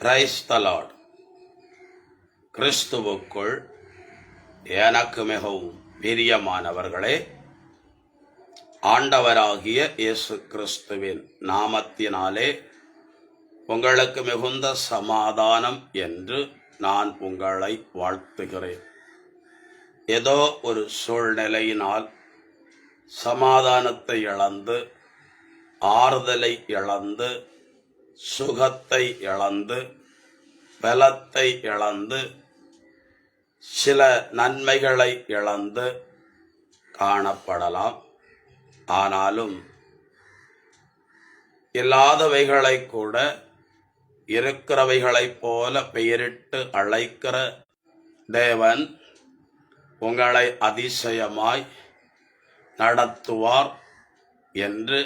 கிரைஸ்தலாட் கிறிஸ்துவுக்குள் எனக்கு மிகவும் பிரியமானவர்களே ஆண்டவராகிய இயேசு கிறிஸ்துவின் நாமத்தினாலே உங்களுக்கு மிகுந்த சமாதானம் என்று நான் உங்களை வாழ்த்துகிறேன். ஏதோ ஒரு சூழ்நிலையினால் சமாதானத்தை இழந்து ஆறுதலை இழந்து சுகத்தை இழந்து பலத்தை இழந்து சில நன்மைகளை இழந்து காணப்படலாம். ஆனாலும் இல்லாதவைகளை கூட இருக்கிறவைகளைப் போல பெயரிட்டு அழைக்கிற தேவன் உங்களை அதிசயமாய் நடத்துவார் என்று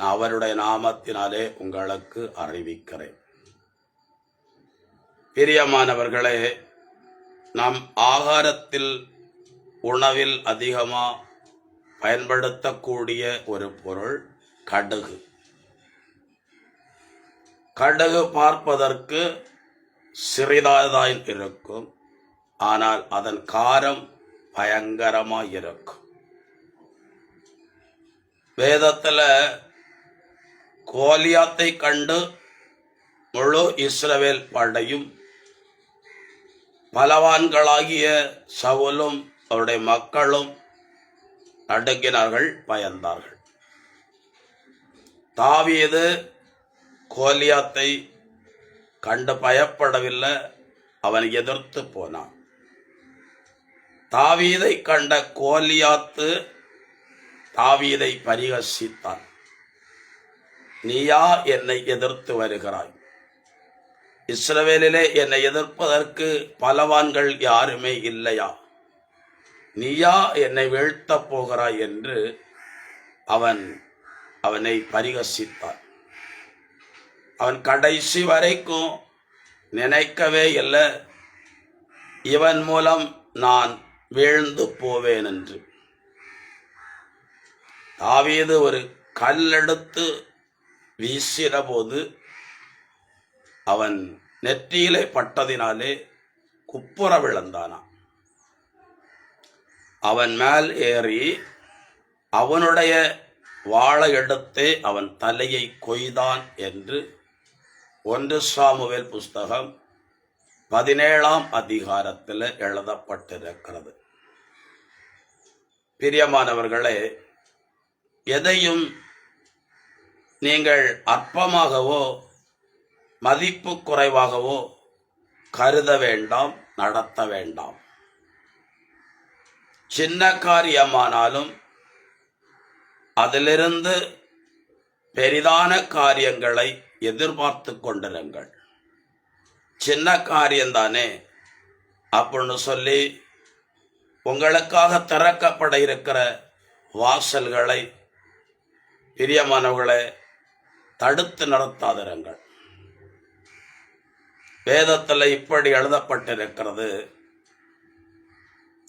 நான் அவருடைய நாமத்தினாலே உங்களுக்கு அறிவிக்கிறேன். பிரியமானவர்களே நம் ஆகாரத்தில் உணவில் அதிகமாக பயன்படுத்தக்கூடிய ஒரு பொருள் கடுகு. கடுகு பார்ப்பதற்கு சிறிதாய் இருக்கும். ஆனால் அதன் காரம் பயங்கரமாக இருக்கும். வேதத்தில் கோலியாத்தை கண்டு முழு இஸ்ரவேல் படையும் பலவான்களாகிய சவுலும் அவருடைய மக்களும் நடுங்கினார்கள் பயந்தார்கள். தாவீது கோலியாத்தை கண்டு பயப்படவில்லை அவன் எதிர்த்து போனான். தாவீதை கண்ட கோலியாத்து தாவீதை பரிகசித்தான். நீயா என்னை எதிர்த்து வருகிறாய். இஸ்ரவேலிலே என்னை எதிர்ப்பதற்கு பலவான்கள் யாருமே இல்லையா? நீயா என்னை வீழ்த்தப் போகிறாய் என்று அவன் அவனை பரிகசித்தான். அவன் கடைசி வரைக்கும் நினைக்கவே இல்லை இவன் மூலம் நான் வீழ்ந்து போவேன் என்று. தாவீது ஒரு கல்லெடுத்து வீசினபோது அவன் நெற்றியிலே பட்டதினாலே குப்புற விழுந்தானான் அவன் மேல் ஏறி அவனுடைய வாழை எடுத்து அவன் தலையை கொய்தான் என்று ஒன்று சாமுவேல் புஸ்தகம் பதினேழாம் அதிகாரத்தில் எழுதப்பட்டிருக்கிறது. பிரியமானவர்களே எதையும் நீங்கள் அற்பமாகவோ மதிப்பு குறைவாகவோ கருத வேண்டாம் நடத்த வேண்டாம். சின்ன காரியமானாலும் அதிலிருந்து பெரிதான காரியங்களை எதிர்பார்த்து கொண்டிருங்கள். சின்ன காரியம்தானே? அப்படின்னு சொல்லி உங்களுக்காக திறக்கப்பட இருக்கிற வாசல்களை பிரியமானவர்களை தடுத்து நடத்தாதிருங்கள். வேதத்தில் இப்படி எழுதப்பட்டிருக்கிறது.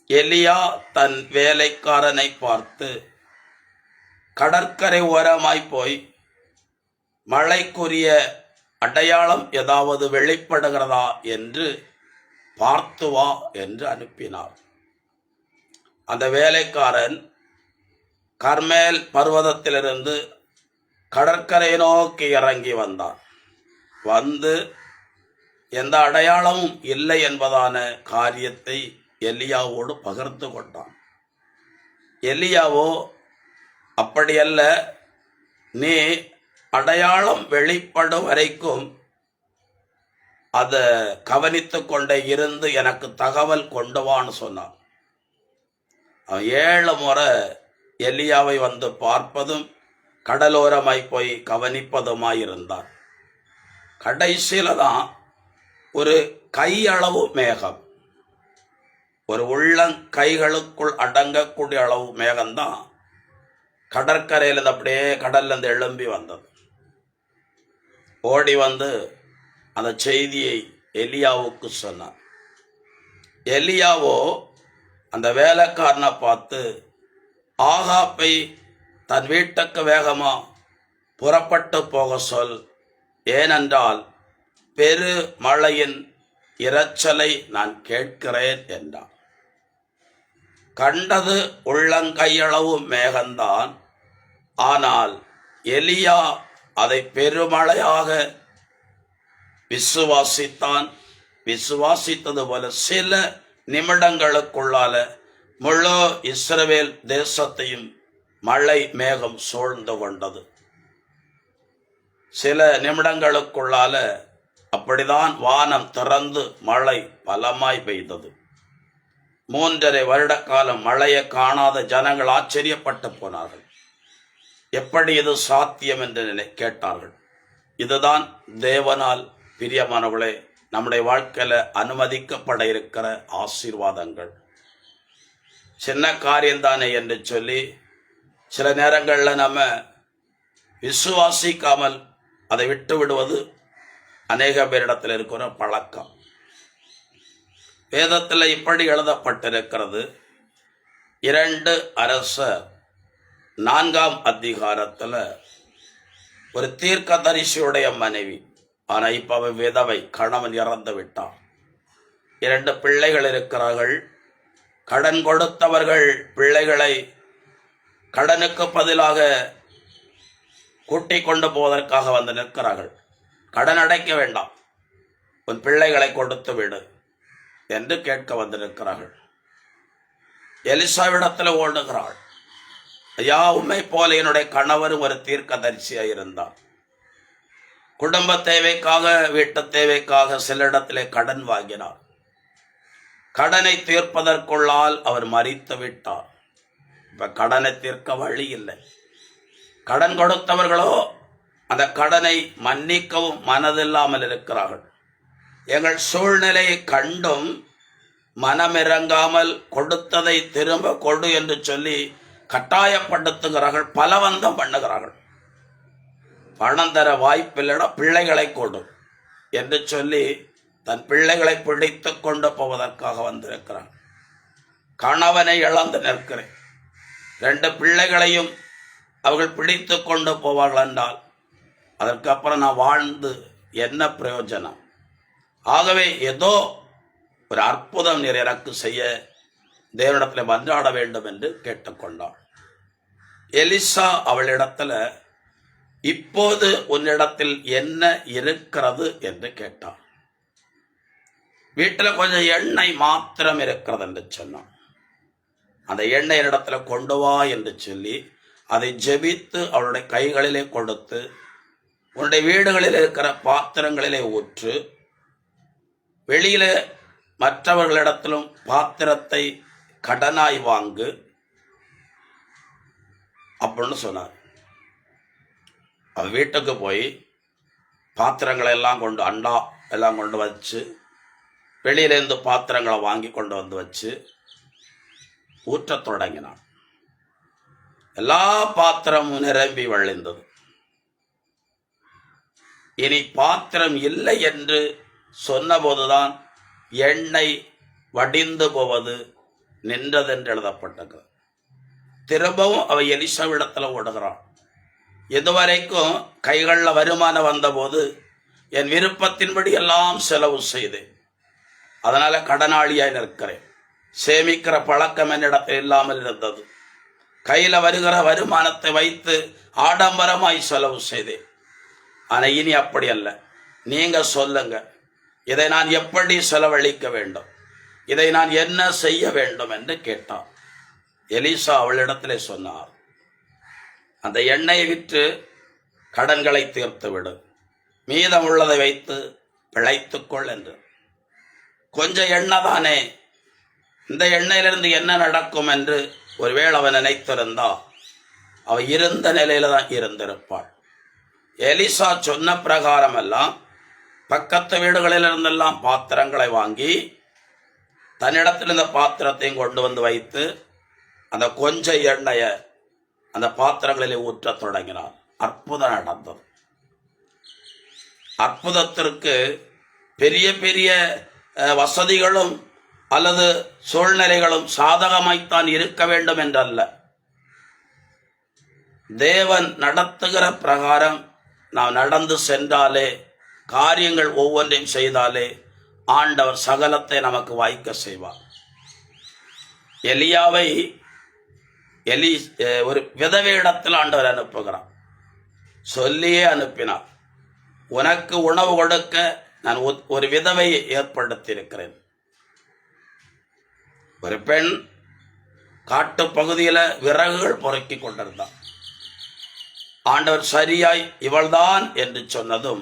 எலியா தன் வேலைக்காரனை பார்த்து கடற்கரை ஓரமாய் போய் மழைக்குரிய அடையாளம் ஏதாவது வெளிப்படுகிறதா என்று பார்த்து வா என்று அனுப்பினார். அந்த வேலைக்காரன் கர்மேல் பர்வதத்திலிருந்து கடற்கரை நோக்கி இறங்கி வந்தான். வந்து எந்த அடையாளமும் இல்லை என்பதான காரியத்தை எலியாவோடு பகிர்ந்து கொண்டான். எலியாவோ அப்படியல்ல நீ அடையாளம் வெளிப்படும் வரைக்கும் அதை கவனித்து கொண்டே இருந்து எனக்கு தகவல் கொண்டு வான்னு சொன்னான். அவன் ஏழு முறை எலியாவை வந்து பார்ப்பதும் கடலோரமாய் போய் கவனிப்பதுமாய் இருந்தான் கடைசியில தான் ஒரு கையளவு மேகம் ஒரு உள்ளங் கைகளுக்குள் அடங்கக்கூடிய அளவு மேகம்தான் கடற்கரையில் அப்படியே கடல்லேருந்து எழும்பி வந்தது. ஓடி வந்து அந்த செய்தியை எலியாவுக்கு சொன்னான். எலியாவோ அந்த வேலைக்காரனை பார்த்து ஆகாப்பை தன் வீட்டுக்கு வேகமா புறப்பட்டு போக சொல். ஏனென்றால் பெரு மழையின் இரைச்சலை நான் கேட்கிறேன் என்றான். கண்டது உள்ளங்கையளவு மேகந்தான். ஆனால் எலியா அதை பெருமழையாக விசுவாசித்தான். விசுவாசித்தது போல சில நிமிடங்களுக்குள்ளால முழு இஸ்ரவேல் தேசத்தையும் மழை மேகம் சூழ்ந்து கொண்டது. சில நிமிடங்களுக்குள்ளால அப்படிதான் வானம் திறந்து மழை பலமாய் பெய்தது. மூன்றரை வருட காலம் மழையை காணாத ஜனங்கள் ஆச்சரியப்பட்டு போனார்கள். எப்படி இது சாத்தியம் என்று நினை கேட்டார்கள். இதுதான் தேவனால் பிரியமானவர்களே நம்முடைய வாழ்க்கையில் அனுமதிக்கப்பட இருக்கிற ஆசீர்வாதங்கள். சின்ன காரியம்தானே என்று சொல்லி சில நேரங்களில் நம்ம விசுவாசிக்காமல் அதை விட்டு விடுவது அநேக பேரிடத்தில் இருக்கிற பழக்கம். வேதத்தில் இப்படி எழுதப்பட்டிருக்கிறது. இரண்டு அரசர் நான்காம் அதிகாரத்தில் ஒரு தீர்க்கதரிசியுடைய மனைவி ஆனால் இப்போ அவன் விதவை கணவன் இறந்து விட்டான். இரண்டு பிள்ளைகள் இருக்கிறார்கள். கடன் கொடுத்தவர்கள் பிள்ளைகளை கடனுக்கு பதிலாக கூட்டிக் கொண்டு போவதற்காக வந்து நிற்கிறார்கள். கடன் அடைக்க வேண்டாம். உன் பிள்ளைகளை கொடுத்து விடு என்று கேட்க வந்து நிற்கிறார்கள். எலிசாவிடத்தில் ஓடுகிறாள். ஐயா உண்மை போல என்னுடைய கணவரும் ஒரு தீர்க்கதரிசியாக இருந்தார். குடும்ப தேவைக்காக வீட்டு தேவைக்காக சில இடத்திலே கடன் வாங்கினார். கடனை தீர்ப்பதற்குள்ளால் அவர் மறித்து விட்டார். இப்ப கடனை தீர்க்க வழி இல்லை. கடன் கொடுத்தவர்களோ அந்த கடனை மன்னிக்கவும் மனதில்லாமல் இருக்கிறார்கள். எங்கள் சூழ்நிலையை கண்டும் மனமிறங்காமல் கொடுத்ததை திரும்ப கொடு என்று சொல்லி கட்டாயப்படுத்துகிறார்கள் பலவந்தம் பண்ணுகிறார்கள். பணம் தர வாய்ப்பில்லடா பிள்ளைகளை கொடு என்று சொல்லி தன் பிள்ளைகளை பிடித்து கொண்டு போவதற்காக வந்திருக்கிறான் கணவனை இழந்து நிற்கிறேன். ரெண்டு பிள்ளைகளையும் அவர்கள் பிடித்து கொண்டு போவார்கள் என்றால் அதற்கப்புறம் நான் வாழ்ந்து என்ன பிரயோஜனம்? ஆகவே ஏதோ ஒரு அற்புதம் நீர் எனக்கு செய்ய தேவனிடத்தில் மன்றாட வேண்டும் என்று கேட்டுக்கொண்டாள். எலிசா அவளிடத்தில் இப்போது உன்னிடத்தில் என்ன இருக்கிறது? என்று கேட்டான் வீட்டில் கொஞ்சம் எண்ணெய் மாத்திரம் இருக்கிறது என்று சொன்னான். அந்த எண்ணெய் இடத்துல கொண்டு வா என்று சொல்லி அதை ஜெபித்து அவளுடைய கைகளிலே கொடுத்து உன்னுடைய வீடுகளில் இருக்கிற பாத்திரங்களிலே ஊற்று வெளியில மற்றவர்களிடத்திலும் பாத்திரத்தை கடனாய் வாங்கு அப்படின்னு சொன்னார். அவ வீட்டுக்கு போய் பாத்திரங்களை எல்லாம் கொண்டு அண்டா எல்லாம் கொண்டு வச்சு வெளியிலேருந்து பாத்திரங்களை வாங்கி கொண்டு வந்து வச்சு ஊற்றத் தொடங்கினான். எல்லா பாத்திரமும் நிரம்பி வழிந்தது. இனி பாத்திரம் இல்லை என்று சொன்னபோதுதான் எண்ணெய் வடிந்து போவது நின்றதென்று எழுதப்பட்டது. திரும்பவும் அவ எலிசாவிடத்தில் ஓடுகிறான். இதுவரைக்கும் கைகளில் வருமானம் வந்தபோது என் விருப்பத்தின்படி எல்லாம் செலவு செய்தேன். அதனால கடனாளியாய் நிற்கிறேன். சேமிக்கிற பழக்கம் என்னிடத்தில் இல்லாமல் இருந்தது. கையில் வருகிற வருமானத்தை வைத்து ஆடம்பரமாய் செலவு செய்தேன். ஆனால் இனி அப்படி அல்ல. நீங்கள் சொல்லுங்க. இதை நான் எப்படி செலவழிக்க வேண்டும்? இதை நான் என்ன செய்ய வேண்டும் என்று கேட்டான். எலிசா அவளிடத்தில் சொன்னார் அந்த எண்ணெயை விற்று கடன்களை தீர்த்து விடு மீதம் உள்ளதை வைத்து பிழைத்துக்கொள் என்று. கொஞ்சம் எண்ணெய் தானே. இந்த எண்ணெயிலிருந்து என்ன நடக்கும் என்று ஒருவேளை அவன் நினைத்திருந்தா அவள் இருந்த நிலையில தான் இருந்திருப்பாள். எலிசா சொன்ன பிரகாரம் எல்லாம் பக்கத்து வீடுகளிலிருந்தெல்லாம் பாத்திரங்களை வாங்கி தன்னிடத்தில் இந்த பாத்திரத்தையும் கொண்டு வந்து வைத்து அந்த கொஞ்ச எண்ணெயை அந்த பாத்திரங்களிலே ஊற்றத் தொடங்கினார் அற்புதம் நடந்தது. அற்புதத்திற்கு பெரிய பெரிய வசதிகளும் அல்லது சூழ்நிலைகளும் சாதகமாய்த்தான் இருக்க வேண்டும் என்றல்ல. தேவன் நடத்துகிற பிரகாரம் நாம் நடந்து சென்றாலே காரியங்கள் ஒவ்வொன்றையும் செய்தாலே ஆண்டவர் சகலத்தை நமக்கு வாய்க்க செய்வார். எலியாவை எலி ஒரு விதவை இடத்தில் ஆண்டவர் அனுப்புகிறார். சொல்லியே அனுப்பினார். உனக்கு உணவு கொடுக்க நான் ஒரு விதவையை ஏற்படுத்தியிருக்கிறேன். ஒரு பெண் காட்டு பகுதியில் விறகுகள் பொறுக்கி கொண்டிருந்தார் ஆண்டவர் சரியாய் இவள்தான் என்று சொன்னதும்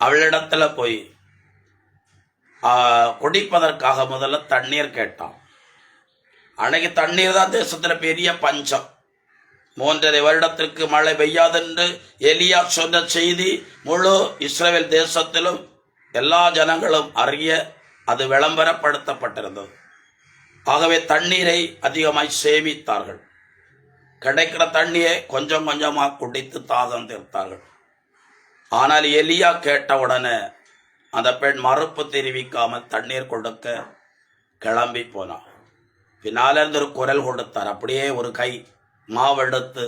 அவளிடத்துல போய் குடிப்பதற்காக முதல்ல தண்ணீர் கேட்டான். அன்னைக்கு தண்ணீர் தான் தேசத்தில் பெரிய பஞ்சம். மூன்றரை வருடத்திற்கு மழை பெய்யாதென்று எலியா சொன்ன செய்தி முழு இஸ்ரேல் தேசத்திலும் எல்லா ஜனங்களும் அறிய அது விளம்பரப்படுத்தப்பட்டிருந்தது. ஆகவே தண்ணீரை அதிகமாய் சேமித்தார்கள். கிடைக்கிற தண்ணியை கொஞ்சம் கொஞ்சமாக குடித்து தாகம் தீர்த்தார்கள். ஆனால் எலியா கேட்ட உடனே அந்த பெண் மறுப்பு தெரிவிக்காமல் தண்ணீர் கொடுக்க கிளம்பி போனான் பின்னாலிருந்து ஒரு குரல் கொடுத்தார். அப்படியே ஒரு கை மாவெடுத்து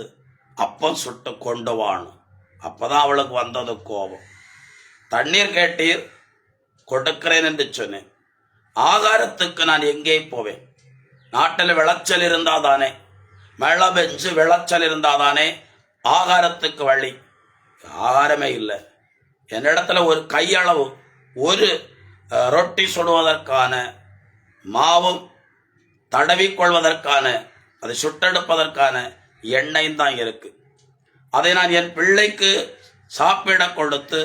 அப்பம் சுட்டு கொண்டு வாணும் அப்பதான் அவளுக்கு வந்தது கோபம். தண்ணீர் கேட்டீர் கொடுக்கிறேன் என்று சொன்னேன். ஆகாரத்துக்கு நான் எங்கே போவேன். நாட்டில் விளைச்சல் இருந்தாதானே மழை பெஞ்சு விளைச்சல் இருந்தாதானே ஆகாரத்துக்கு வழி. ஆகாரமே இல்லை. என்னிடத்துல ஒரு கையளவு ஒரு ரொட்டி சுடுவதற்கான மாவும் தடவி கொள்வதற்கான அதை சுட்டெடுப்பதற்கான எண்ணெயும் தான் இருக்கு. அதை நான் என் பிள்ளைக்கு சாப்பிட கொடுத்து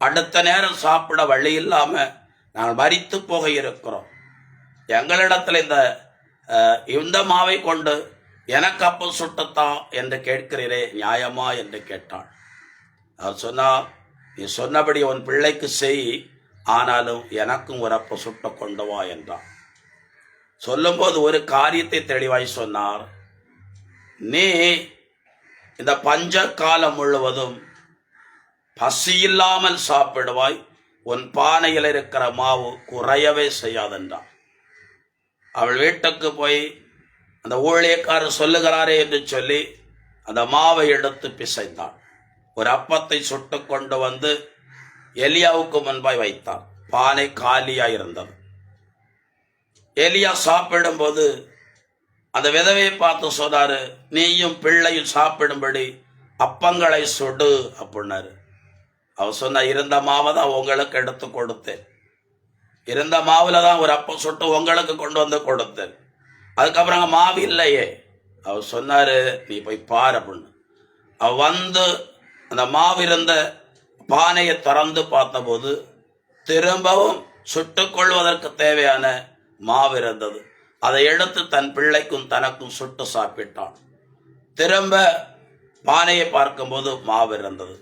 அடுத்த நேரம் சாப்பிட வழி இல்லாமல் நாங்கள் மறித்து போக இருக்கிறோம் எங்களிடத்தில் இந்த இந்த மாவை கொண்டு எனக்கு அப்போ சுட்டத்தா என்று கேட்கிறீரே நியாயமா என்று கேட்டாள். அவர் சொன்னார் நீ சொன்னபடி உன் பிள்ளைக்கு செய் ஆனாலும் எனக்கும் ஒரு அப்போ சுட்ட கொண்டு வா என்றார் சொல்லும்போது ஒரு காரியத்தை தெளிவாய் சொன்னார். நீ இந்த பஞ்ச காலம் முழுவதும் பசியில்லாமல் சாப்பிடுவாய் உன் பானையில் இருக்கிற மாவு குறையவே செய்யாதென்றான். அவள் வீட்டுக்கு போய் அந்த ஊழியக்காரர் சொல்லுகிறாரே என்று சொல்லி அந்த மாவை எடுத்து பிசைத்தாள் ஒரு அப்பத்தை சுட்டு கொண்டு வந்து எலியாவுக்கு முன்பாய் வைத்தான். பானை காலியாக இருந்தது. எலியா சாப்பிடும்போது அந்த விதவையை பார்த்து சொன்னாரு நீயும் பிள்ளையும் சாப்பிடும்படி அப்பங்களை சுடு அப்படின்னாரு அவர் சொன்ன இருந்த மாவை தான் உங்களுக்கு எடுத்து கொடுத்தேன். இருந்த மாவில் தான் ஒரு அப்பம் சுட்டு உங்களுக்கு கொண்டு வந்து கொடுத்தேன். அதுக்கப்புறம் மாவு இல்லையே. அவர் சொன்னார் நீ போய் பார் அப்படின்னு. அவ வந்து அந்த மாவு இருந்த பானையை திறந்து பார்த்தபோது திரும்பவும் சுட்டுக்கொள்வதற்கு தேவையான மாவு இருந்தது. அதை எடுத்து தன் பிள்ளைக்கும் தனக்கும் சுட்டு சாப்பிட்டான். திரும்ப பானையை பார்க்கும்போது மாவு இருந்தது.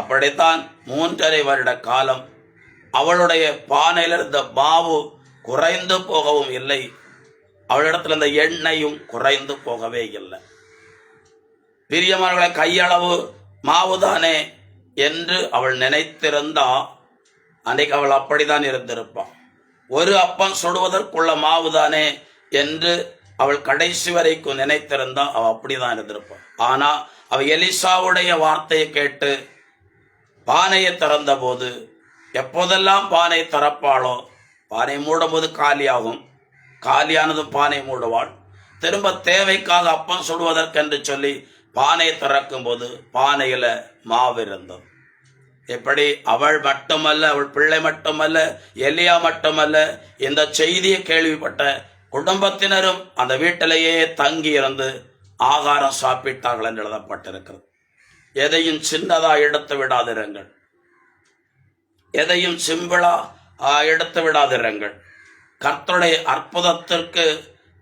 அப்படித்தான் மூன்றரை வருட காலம் அவளுடைய பானையில் இருந்த மாவு குறைந்து போகவும் இல்லை. அவளிடத்தில் இருந்த எண்ணெயும் குறைந்து போகவே இல்லை. பிரியமானவர்களை கையளவு மாவுதானே என்று அவள் நினைத்திருந்தா அன்னைக்கு அவள் அப்படிதான் இருந்திருப்பாள். ஒரு அப்பம் சுடுவதற்குள்ள மாவுதானே என்று அவள் கடைசி வரைக்கும் நினைத்திருந்தா அவள் அப்படிதான் இருந்திருப்பாள். ஆனா அவள் எலிசாவுடைய வார்த்தையை கேட்டு பானையை திறந்தபோது எப்போதெல்லாம் பானை திறப்பாளோ பானை மூடும்போது காலியாகும். காலியானதும் பானை மூடுவாள். திரும்ப தேவைக்காக அப்பம் சுடுவதற்கென்று சொல்லி பானை திறக்கும் போது பானையில் மாவு எப்படி? அவள் மட்டுமல்ல அவள் பிள்ளை மட்டுமல்ல எலியா மட்டுமல்ல இந்த செய்தியை கேள்விப்பட்ட குடும்பத்தினரும் அந்த வீட்டிலேயே தங்கி இருந்து ஆகாரம் சாப்பிட்டார்கள் என்று எழுதப்பட்டிருக்கிறது. எதையும் சின்னதா எடுத்து விடாதிருங்கள். எதையும் சிம்பிளா எடுத்து விடாதிருங்கள். கர்த்தருடைய அற்புதத்திற்கு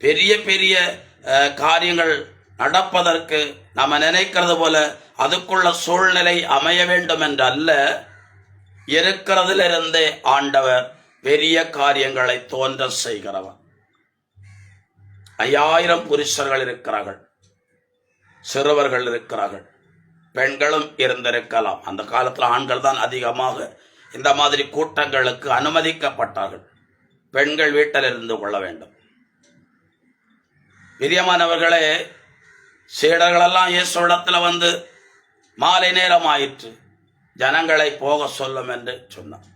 பெரிய பெரிய அஹ், காரியங்கள் நடப்பதற்கு நாம நினைக்கிறது போல அதுக்குள்ள சூழ்நிலை அமைய வேண்டும் என்று அல்ல இருக்கிறதிலிருந்தே ஆண்டவர் பெரிய காரியங்களை தோன்ற செய்கிறவர். ஐயாயிரம் புருஷர்கள் இருக்கிறார்கள். சிறுவர்கள் இருக்கிறார்கள். பெண்களும் இருந்திருக்கலாம். அந்த காலத்தில் ஆண்கள் தான் அதிகமாக இந்த மாதிரி கூட்டங்களுக்கு அனுமதிக்கப்பட்டார்கள். பெண்கள் வீட்டில் இருந்து கொள்ள வேண்டும். பிரியமானவர்களே சீடர்களெல்லாம் இயேசுடத்தில் வந்து மாலை நேரம் ஆயிற்று ஜனங்களை போக சொல்லும் என்று சொன்னார்.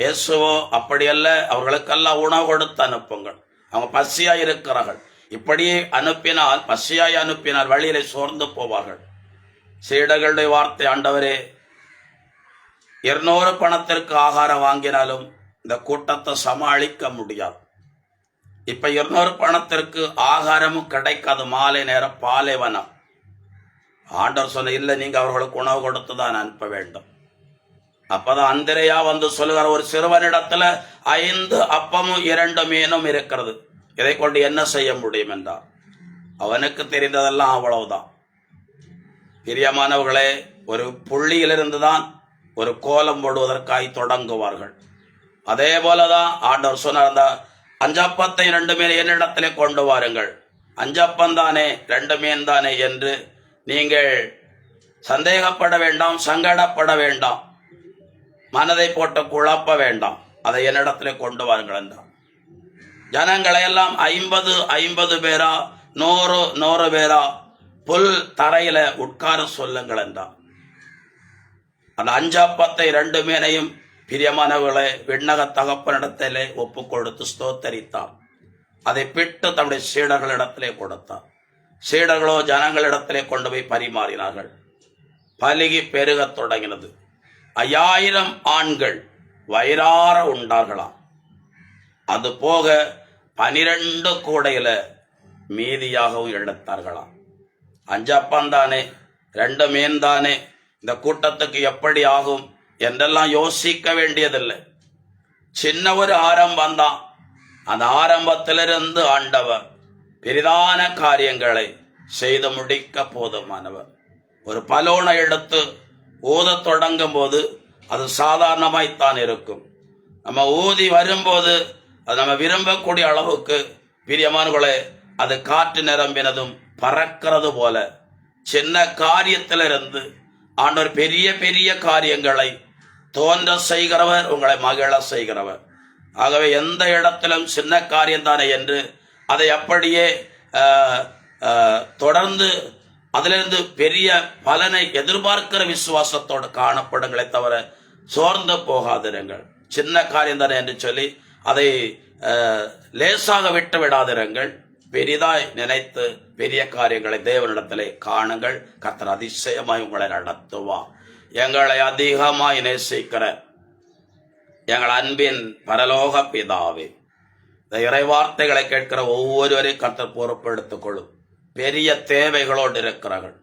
இயேசுவோ அப்படியல்ல அவர்களுக்கெல்லாம் உணவு கொடுத்து அனுப்புங்கள். அவங்க பசியாய் இருக்கிறார்கள். இப்படியே அனுப்பினால் பசியாய் அனுப்பினால் வழியிலே சோர்ந்து போவார்கள். சீடர்களுடைய வார்த்தை ஆண்டவரே இருநூறு பணத்திற்கு ஆகாரம் வாங்கினாலும் இந்த கூட்டத்தை சமாளிக்க முடியாது. இப்ப இருநூறு பணத்திற்கு ஆகாரமும் கிடைக்காது. மாலை நேரம் பாலைவனம். ஆண்டவர் சொன்ன இல்லை நீங்க அவர்களுக்கு உணவு கொடுத்து தான் அனுப்ப வேண்டும். அப்பதான் அந்திரையா வந்து சொல்லுகிற ஒரு சிறுவனிடத்துல ஐந்து அப்பமும் இரண்டு மீனும் இருக்கிறது. இதை கொண்டு என்ன செய்ய முடியும்? என்றார். அவனுக்கு தெரிந்ததெல்லாம் அவ்வளவுதான். பிரியமானவர்களே ஒரு புள்ளியிலிருந்து தான் ஒரு கோலம் போடுவதற்காய் தொடங்குவார்கள். அதே போலதான் ஆண்டவர் சொன்னார் அந்த அஞ்சப்பத்தை ரெண்டு மீன் என்னிடத்திலே கொண்டு வாருங்கள். அஞ்சப்பம் தானே ரெண்டு மீன் தானே என்று நீங்கள் சந்தேகப்பட வேண்டாம் சங்கடப்பட வேண்டாம். மனதை போட்டு குழப்ப வேண்டாம். அதை என்னிடத்திலே கொண்டு வாருங்கள் என்றார். ஜனங்களை எல்லாம் ஐம்பது ஐம்பது பேரா நூறு நூறு பேரா புல் தரையில உட்கார சொல்லுங்கள் என்றார் அந்த அஞ்சாப்பத்தை ரெண்டு மேனையும் பிரியமானவர்களை விண்ணக தகப்பனிடத்திலே ஒப்பு கொடுத்து ஸ்தோத்தரித்தார் அதை பிட்டு தம்முடைய சீடர்களிடத்திலே கொடுத்தார் சீடர்களோ ஜனங்களிடத்திலே கொண்டு போய் பரிமாறினார்கள். பலகி பெருகத் தொடங்கினது. ஐயாயிரம் ஆண்கள் வயிறார உண்டார்களாம் அது போக பனிரெண்டு கூடையில மீதியாகவும் எழுத்தார்களாம். அஞ்சப்பம் தானே ரெண்டு மீன் தானே இந்த கூட்டத்துக்கு எப்படி ஆகும் என்றெல்லாம் யோசிக்க வேண்டியதில்லை. சின்ன ஒரு ஆரம்பம் தான். அந்த ஆரம்பத்திலிருந்து ஆண்டவர் பெரிதான காரியங்களை செய்து முடிக்க போதுமானவர். ஒரு பலோனை எடுத்து ஊதத் தொடங்கும் போது அது சாதாரணமாய்த்தான் இருக்கும். நம்ம ஊதி வரும்போது அது நம்ம விரும்பக்கூடிய அளவுக்கு பிரியமானவர்களே அது காற்று நிரம்பினதும் பறக்கிறது போல. சின்ன காரியத்திலிருந்து ஆண்டவர் பெரிய பெரிய காரியங்களை தோன்ற செய்கிறவர் உங்களை மகிழ செய்கிறவர். ஆகவே எந்த இடத்திலும் சின்ன காரியம் தானே என்று அதை அப்படியே தொடர்ந்து அதிலிருந்து பெரிய பலனை எதிர்பார்க்கிற விசுவாசத்தோடு காணப்படுங்களே தவிர சோர்ந்து போகாதிருங்கள். சின்ன காரியம் தானே என்று சொல்லி அதை லேசாக விட்டு விடாதிருங்கள். பெரிதாய் நினைத்து பெரிய காரியங்களை தேவனிடத்திலே காணுங்கள். கர்த்தர் அதிசயமாய் உங்களை நடத்துவார். எங்களை அதிகமாய் நேசிக்கிற எங்கள் அன்பின் பரலோக பிதாவே இந்த இறைவார்த்தைகளை கேட்கிற ஒவ்வொருவரையும் கர்த்தர் பொறுப்பெடுத்துக் கொள்ளும் பெரிய தேவைகளோடு இருக்கிறார்கள்.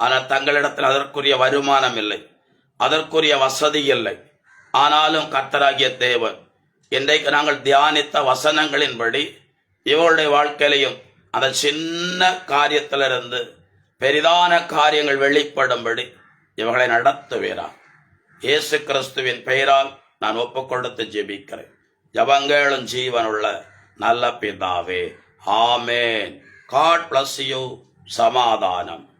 ஆனால் தங்களிடத்தில் அதற்குரிய வருமானம் இல்லை அதற்குரிய வசதி இல்லை. ஆனாலும் கர்த்தராகிய தேவன் இன்றைக்கு நாங்கள் தியானித்த வசனங்களின்படி இவர்களுடைய வாழ்க்கையிலையும் அந்த சின்ன காரியத்திலிருந்து பெரிதான காரியங்கள் வெளிப்படும்படி இவர்களை நடத்துவீரா இயேசு கிறிஸ்துவின் பெயரால் நான் ஒப்புக் கொடுத்து ஜெபிக்கிறேன். ஜபங்களும் ஜீவனுள்ள நல்ல பிதாவே ஆமேன். காட் பிளஸ் யூ சமாதானம்.